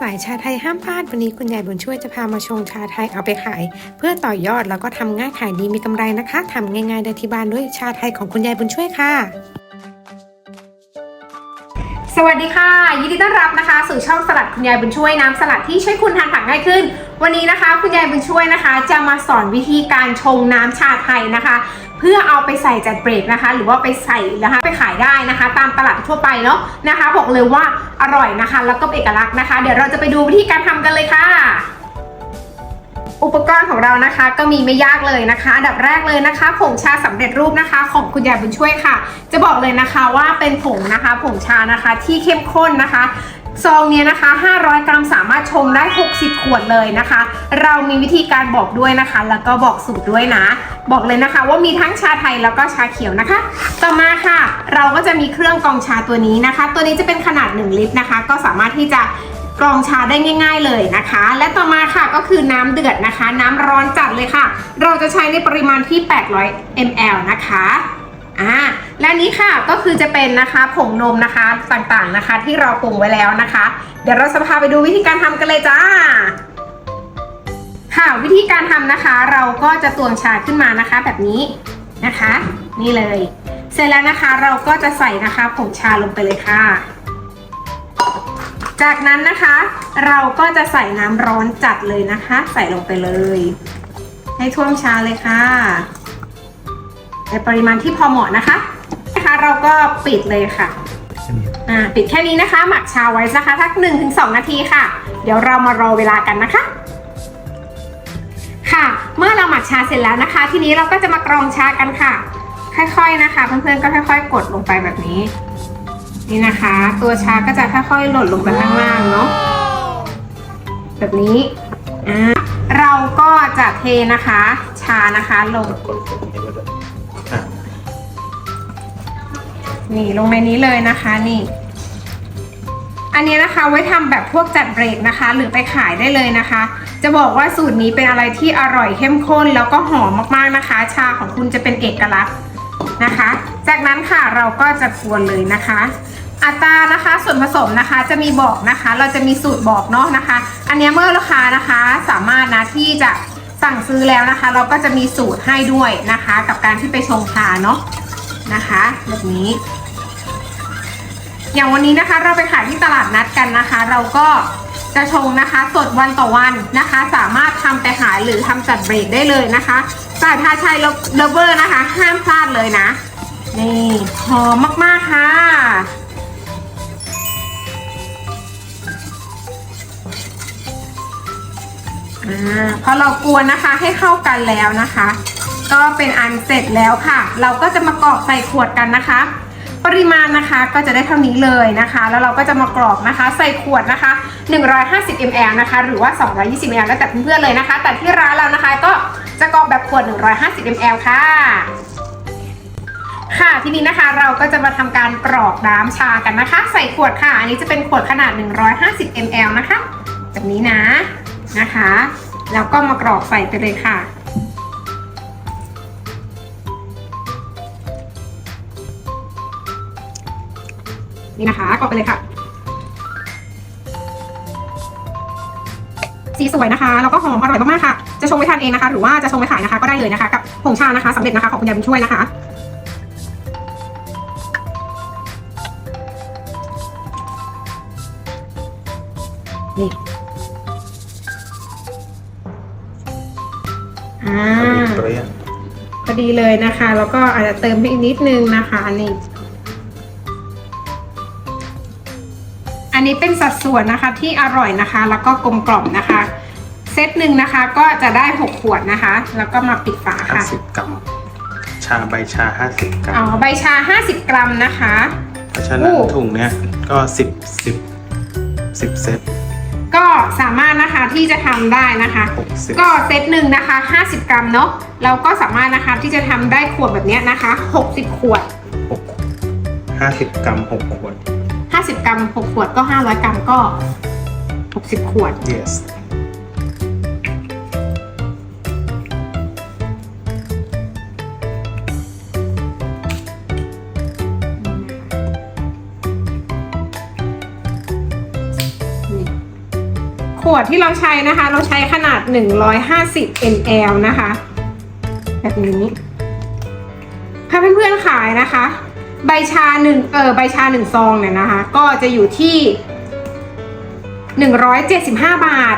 สายชาไทยห้ามพลาดวันนี้คุณยายบุญช่วยจะพามาชงชาไทยเอาไปขาย เพื่อต่อยอดแล้วก็ทำง่ายขายดีมีกำไรนะคะทำง่ายๆได้ที่บ้านด้วยชาไทยของคุณยายบุญช่วยค่ะ สวัสดีค่ะ ยินดีต้อนรับนะคะสู่ช่องสลัดคุณยายบุญช่วยน้ำสลัดที่ช่วยคุณทานผักง่ายขึ้น วันนี้นะคะ คุณยายบุญช่วยนะคะ จะมาสอนวิธีการชงน้ำชาไทยนะคะ เพื่อเอาไปใส่จัดเบรกนะคะ หรือว่าไปใส่นะคะไปขายได้นะคะ ตามตลาดทั่วไปเนาะนะคะ บอกเลยว่าอร่อยนะคะ แล้วก็เป็นเอกลักษณ์นะคะ เดี๋ยวเราจะไปดูวิธีการทำกันเลยค่ะ อุปกรณ์ของเรานะคะก็มีไม่ยากเลยนะคะอันดับแรกเลยนะคะ ผงชาสำเร็จรูปนะคะ ของคุณยายบุญช่วยค่ะ จะบอกเลยนะคะว่าเป็นผงนะคะ ผงชานะคะที่เข้มข้นนะคะซองเนี้ยนะคะ 500 กรัมสามารถชงได้ 60 ขวดเลยนะคะ เรามีวิธีการบอกด้วยนะคะ แล้วก็บอกสูตรด้วยนะ บอกเลยนะคะ ว่ามีทั้งชาไทยแล้วก็ชาเขียวนะคะ ต่อมาค่ะ เราก็จะมีเครื่องกรองชาตัวนี้นะคะ ตัวนี้จะเป็นขนาด 1 ลิตรนะคะ ก็สามารถที่จะ กรองชาได้ง่าย ๆเลยนะคะ และต่อมาค่ะก็คือน้ำเดือดนะคะ น้ำร้อนจัดเลยค่ะ เราจะใช้ในปริมาณที่ 800 ml นะคะอ่าและนี้ค่ะก็คือจะเป็นนะคะผงนมนะคะต่างๆนะคะ ที่เราปรุงไว้แล้วนะคะ เดี๋ยวเราจะพาไปดูวิธีการทำกันเลยจ้าค่ะวิธีการทำนะคะ เราก็จะตวงชาขึ้นมานะคะ แบบนี้นะคะ นี่เลย เสร็จแล้วนะคะเราก็จะใส่นะคะผงชาลงไปเลยค่ะ จากนั้นนะคะ เราก็จะใส่น้ำร้อนจัดเลยนะคะ ใส่ลงไปเลย ให้ท่วมชาเลยค่ะในปริมาณที่พอเหมาะนะคะนะคะ เราก็ปิดเลยค่ะอ่าปิดแค่นี้นะคะ หมักชาไว้นะคะทัก1-2นาทีค่ะ เดี๋ยวเรามารอเวลากันนะคะ ค่ะ เมื่อเราหมักชาเสร็จแล้วนะคะ ทีนี้เราก็จะมากรองชากันค่ะ ค่อยๆนะคะ เพื่อนๆก็ค่อย ๆ กดลงไปแบบนี้ นี่นะคะ ตัวชาก็จะค่อยๆหล่นลงไปข้างล่างเนาะแบบนี้อ่าเราก็จะเทนะคะ ชานะคะลง นี่ลงในนี้เลยนะคะนี่ อันนี้นะคะไว้ทำแบบพวกจัดเบรกนะคะ หรือไปขายได้เลยนะคะ จะบอกว่าสูตรนี้เป็นอะไรที่อร่อยเข้มข้นแล้วก็หอมมากๆนะคะ ชาของคุณจะเป็นเอกลักษณ์ นะคะ จากนั้นค่ะเราก็จะกวนเลยนะคะ อัตรานะคะส่วนผสมนะคะจะมีบอกนะคะ เราจะมีสูตรบอกเนาะนะคะ อันนี้เมื่อลูกค้านะคะสามารถนะที่จะสั่งซื้อแล้วนะคะ เราก็จะมีสูตรให้ด้วยนะคะ กับการที่ไปชงชาเนาะนะคะแบบนี้ อย่างวันนี้นะคะเราไปขายที่ตลาดนัดกันนะคะ เราก็ จะชงนะคะ สดวันต่อวันนะคะ สามารถทำไปขายหรือทำจัดเบรกได้เลยนะคะสายทาชัยเลเวอร์นะคะ ห้ามพลาดเลยนะ นี่หอมมากๆค่ะอาพอเรากวนนะคะให้เข้ากันแล้วนะคะ ก็เป็นอันเสร็จแล้วค่ะ เราก็จะมากรอกใส่ขวดกันนะคะ ปริมาณนะคะก็จะได้เท่านี้เลยนะคะ แล้วเราก็จะมากรอกนะคะ ใส่ขวดนะคะ 150 ml นะคะ หรือว่า 220 ml แล้วแต่เพื่อนๆเลยนะคะ แต่ที่ร้านเรานะคะก็จะกรอกแบบขวด 150 ml ค่ะค่ะทีนี้นะคะเราก็จะมาทำการกรอกน้ำชากันนะคะ ใส่ขวดค่ะ อันนี้จะเป็นขวดขนาด 150 ml นะคะ แบบนี้นะนะคะ แล้วก็มากรอกใส่ไปเลยค่ะ นี่นะคะกรอกไปเลยค่ะ สีสวยนะคะแล้วก็หอมอร่อยมากๆค่ะ จะชงไปทานเองนะคะ หรือว่าจะชงไปขายนะคะ ก็ได้เลยนะคะ กับผงชานะคะสำเร็จนะคะของคุณยายบุญช่วยนะคะนี่อ่าเปรี้ยงพอดีเลยนะคะ แล้วก็อาจจะเติมไปอีกนิดนึงนะคะนี่ อันนี้เป็นสัดส่วนนะคะที่อร่อยนะคะ แล้วก็กลมกล่อมนะคะ เซตหนึ่งนะคะก็จะได้ 6 ขวดนะคะ แล้วก็มาปิดฝาห้าค่ะสิบกรัม ชาใบชาห้าสิบกรัอ๋อมใบชา 50 กรัมนะคะ เพราะฉะนั้นโอ้ถุงเนี้ยก็สิบสิบสิบเซต ก็สามารถนะคะที่จะทำได้นะคะหกสิบก็เซตหนึ่งนะคะ 50 กรัมเนาะเราก็สามารถนะคะที่จะทำได้ขวดแบบเนี้ยนะคะ 60 ขวดหกห้าสิบกรัมหกขวด 50 กรัม 6 ขวดก็ 500 กรัมก็ 60 ขวด yes นี่ขวดที่เราใช้นะคะ เราใช้ขนาด 150 ml นะคะ แบบนี้ ถ้าเพื่อนๆขายนะคะ ใบชาหนึ่งเออใบชาหนึ่งซองเนี่ยนะคะ ก็จะอยู่ที่175บาท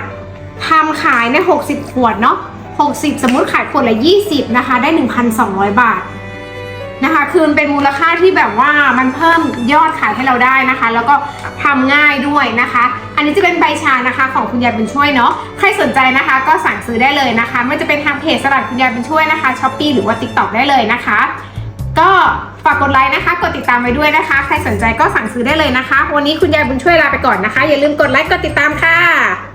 ทำขายใน60ขวดเนาะ60สมมุติขายขวดละ20นะคะ ได้1,200บาทนะคะ คือเป็นมูลค่าที่แบบว่ามันเพิ่มยอดขายให้เราได้นะคะ แล้วก็ทำง่ายด้วยนะคะ อันนี้จะเป็นใบชานะคะ ของคุณยายบุญช่วยเนาะ ใครสนใจนะคะ ก็สั่งซื้อได้เลยนะคะ ไม่จะเป็นทางเพจสลัดคุณยายบุญช่วยนะคะช้อปปีหรือว่า t ิ k t o k ได้เลยนะคะ ก็ฝากกดไลค์นะคะ กดติดตามไปด้วยนะคะ ใครสนใจก็สั่งซื้อได้เลยนะคะ วันนี้คุณยายบุญช่วยลาไปก่อนนะคะ อย่าลืมกดไลค์ กดติดตามค่ะ